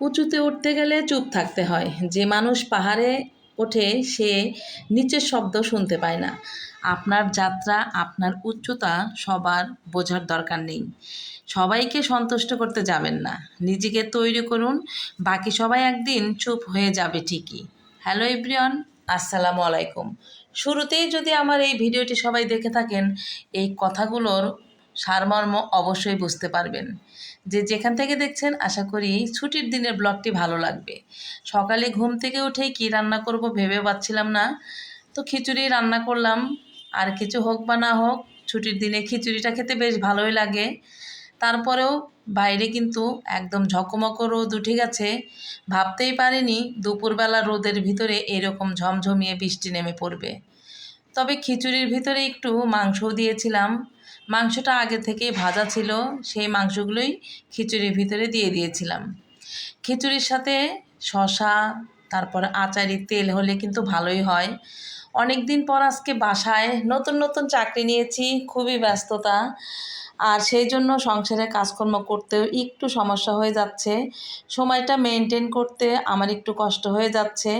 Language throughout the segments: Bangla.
উঁচুতে উঠতে গেলে চুপ থাকতে হয়। যে মানুষ পাহাড়ে ওঠে, সে নিচের শব্দ শুনতে পায় না। আপনার যাত্রা, আপনার উচ্চতা সবার বোঝার দরকার নেই। সবাইকে সন্তুষ্ট করতে যাবেন না। নিজেকে তৈরি করুন। বাকি সবাই একদিন চুপ হয়ে যাবে ঠিকই। হ্যালো এভরিওয়ান, আসসালামু আলাইকুম। শুরুতেই যদি আমার এই ভিডিওটি সবাই দেখে থাকেন, এই কথাগুলোর সারমর্ম অবশ্যই বুঝতে পারবেন। যে যেখান থেকে দেখছেন, আশা করি ছুটির দিনের ব্লগটি ভালো লাগবে। সকালে ঘুম থেকে উঠেই কী রান্না করব ভেবে পাচ্ছিলাম না। তো খিচুড়ি রান্না করলাম। আর কিছু হোক বা না হোক, ছুটির দিনে খিচুড়িটা খেতে বেশ ভালোই লাগে। তারপরেও বাইরে কিন্তু একদম ঝকমক রোদ উঠে গেছে। ভাবতেই পারিনি দুপুরবেলা রোদের ভিতরে এরকম ঝমঝমিয়ে বৃষ্টি নেমে পড়বে। তবে খিচুড়ির ভিতরে একটু মাংসও দিয়েছিলাম। মাংসটা আগে থেকে ভাজা ছিল, সেই মাংসগুলোই খিচুড়ির ভিতরে দিয়ে দিয়েছিলাম। খিচুড়ির সাথে শশা তারপর আচারি তেল হলে কিন্তু ভালোই হয়। অনেক দিন পর আজকে বাসায় নতুন নতুন চাকরি নিয়েছি, খুবই ব্যস্ততা। আর সেই জন্য সংসারে কাজকর্ম করতেও একটু সমস্যা হয়ে যাচ্ছে। সময়টা মেনটেন করতে আমার একটু কষ্ট হয়ে যাচ্ছে।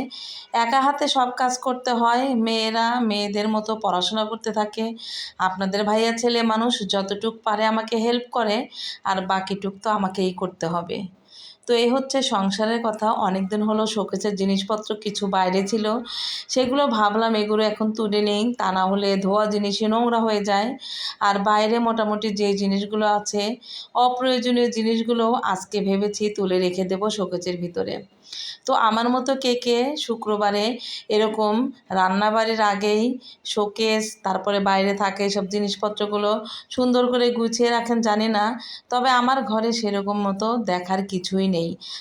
একা হাতে সব কাজ করতে হয়, মেয়েরা মেয়েদের মতো পড়াশোনা করতে থাকে। আপনাদের ভাইয়া ছেলে মানুষ যতটুক পারে আমাকে হেল্প করে, আর বাকিটুক তো আমাকেই করতে হবে। তো এই হচ্ছে সংসারের কথা। অনেক দিন হলো শোকেসের জিনিসপত্র কিছু বাইরে ছিল। সেগুলো ভাবলাম এগুলো এখন তুলে নেই। তা না হলে ধোয়া জিনিসই নোংরা হয়ে যায়। আর বাইরে মোটামুটি যে জিনিসগুলো আছে, অপ্রয়োজনীয় জিনিসগুলো আজকে ভেবেছি তুলে রেখে দেবো শোকেসের ভিতরে। তো আমার মতো কে কে শুক্রবারে এরকম রান্নাবাড়ির আগেই শোকেস, তারপরে বাইরে থাকে সব জিনিসপত্রগুলো সুন্দর করে গুছিয়ে রাখেন জানি না। তবে আমার ঘরে সেরকম মতো দেখার কিছুই নেই।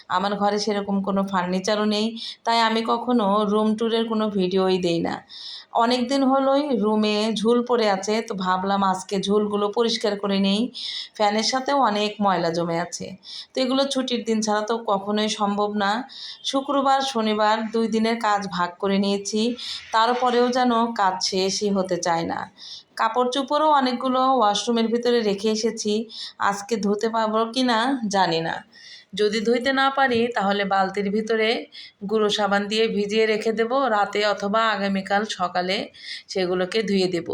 আমার ঘরে সেরকম কোনো ফার্নিচারও নেই। তাই আমি কখনো রুম ট্যুরের কোনো ভিডিওই দেই না। অনেক দিন হলোই রুমে ঝুল পড়ে আছে, তো ভাবলাম আজকে ঝুলগুলো পরিষ্কার করে নেই। ফ্যানের সাথেও অনেক ময়লা জমে আছে। তো এগুলো ছুটির দিন ছাড়া তো কখনোই সম্ভব না। শুক্রবার, শনিবার দুই দিনের কাজ ভাগ করে নিয়েছি। তারপরেও যেন কাজ শেষই হতে চায় না। কাপড় চোপড়ও অনেকগুলো ওয়াশরুমের ভিতরে রেখে এসেছি। আজকে ধুতে পারব কি না জানি না। যদি ধুইতে না পারি, তাহলে বালতির ভিতরে গুঁড়ো সাবান দিয়ে ভিজিয়ে রেখে দেব। রাতে অথবা আগামীকাল সকালে সেগুলোকে ধুয়ে দেব।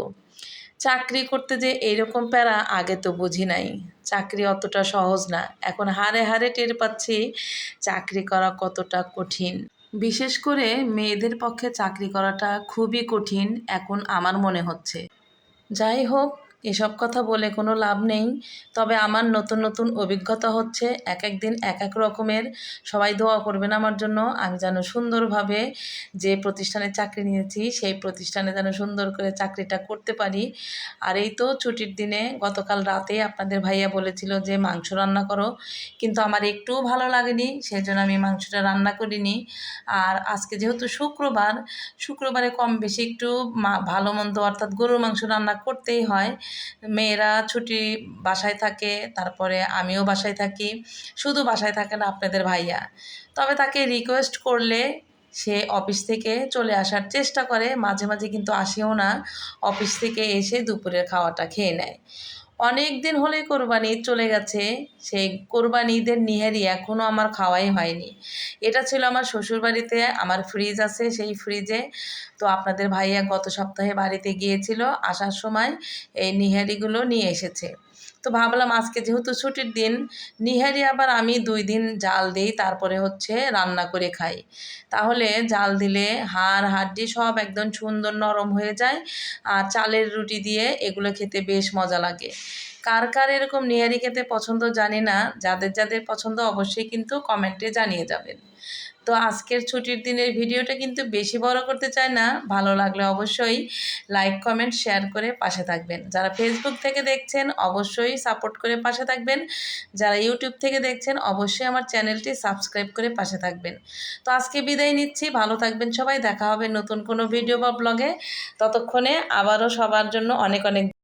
চাকরি করতে যে এইরকম প্যারা আগে তো বুঝি নাই। চাকরি অতটা সহজ না। এখন হারে হারে টের পাচ্ছি চাকরি করা কতটা কঠিন। বিশেষ করে মেয়েদের পক্ষে চাকরি করাটা খুবই কঠিন, এখন আমার মনে হচ্ছে। যাই হোক এসব কথা বলে কোনো লাভ নেই। তবে আমার নতুন নতুন অভিজ্ঞতা হচ্ছে এক এক দিন এক এক রকমের, সবাই দোয়া করবেন আমার জন্য, আমি যেন সুন্দরভাবে যে প্রতিষ্ঠানে চাকরি নিয়েছি, সেই প্রতিষ্ঠানে যেন সুন্দর করে চাকরিটা করতে পারি। আর এই তো ছুটির দিনে গতকাল রাতে আপনাদের ভাইয়া বলেছিল যে মাংস রান্না করো, কিন্তু আমার একটুও ভালো লাগেনি সেই জন্য আমি মাংসটা রান্না করিনি। আর আজকে যেহেতু শুক্রবার, শুক্রবারে কম বেশি একটু ভালো মন্দ অর্থাৎ গরুর মাংস রান্না করতেই হয়। মেয়েরা ছুটি বাসায় থাকে, তারপরে আমিও বাসায় থাকি। শুধু বাসায় থাকে না, আপনাদের ভাইয়া। তবে তাকে রিকোয়েস্ট করলে সে অফিস থেকে চলে আসার চেষ্টা করে। মাঝে মাঝে কিন্তু আসেও না। অফিস থেকে এসে দুপুরের খাওয়াটা খেয়ে নেয়। অনেক দিন হলে কোরবানি চলে গেছে। সেই কোরবানি ঈদের নিহারি এখনও আমার খাওয়াই হয়নি। এটা ছিল আমার শ্বশুরবাড়িতে, আমার ফ্রিজ আছে সেই ফ্রিজে তো আপনাদের ভাইয়া গত সপ্তাহে বাড়িতে গিয়েছিল, আসার সময় এই নিহারিগুলো নিয়ে এসেছে। তো ভাবলাম আজকে যেহেতু ছুটির দিন, নিহারি আবার আমি দুই দিন জাল দিই, তারপরে হচ্ছে রান্না করে খাই। তাহলে জাল দিলে হাড়, হাড্ডি সব একদম সুন্দর নরম হয়ে যায়, আর চালের রুটি দিয়ে এগুলো খেতে বেশ মজা লাগে। কার কার এরকম নিহারি খেতে পছন্দ জানি না, যাদের যাদের পছন্দ অবশ্যই কিন্তু কমেন্টে জানিয়ে যাবেন। তো আজকের ছুটির দিনের ভিডিওটা কিন্তু বেশি বড় করতে চাই না, ভালো লাগলে অবশ্যই লাইক কমেন্ট শেয়ার করে পাশে থাকবেন। যারা ফেসবুক থেকে দেখছেন, অবশ্যই সাপোর্ট করে পাশে থাকবেন। যারা ইউটিউব থেকে দেখছেন, অবশ্যই আমার চ্যানেলটি সাবস্ক্রাইব করে পাশে থাকবেন। তো আজকে বিদায় নিচ্ছি, ভালো থাকবেন সবাই, দেখা হবে নতুন কোনো ভিডিও বা ব্লগে ততক্ষণে আবারও সবার জন্য অনেক অনেক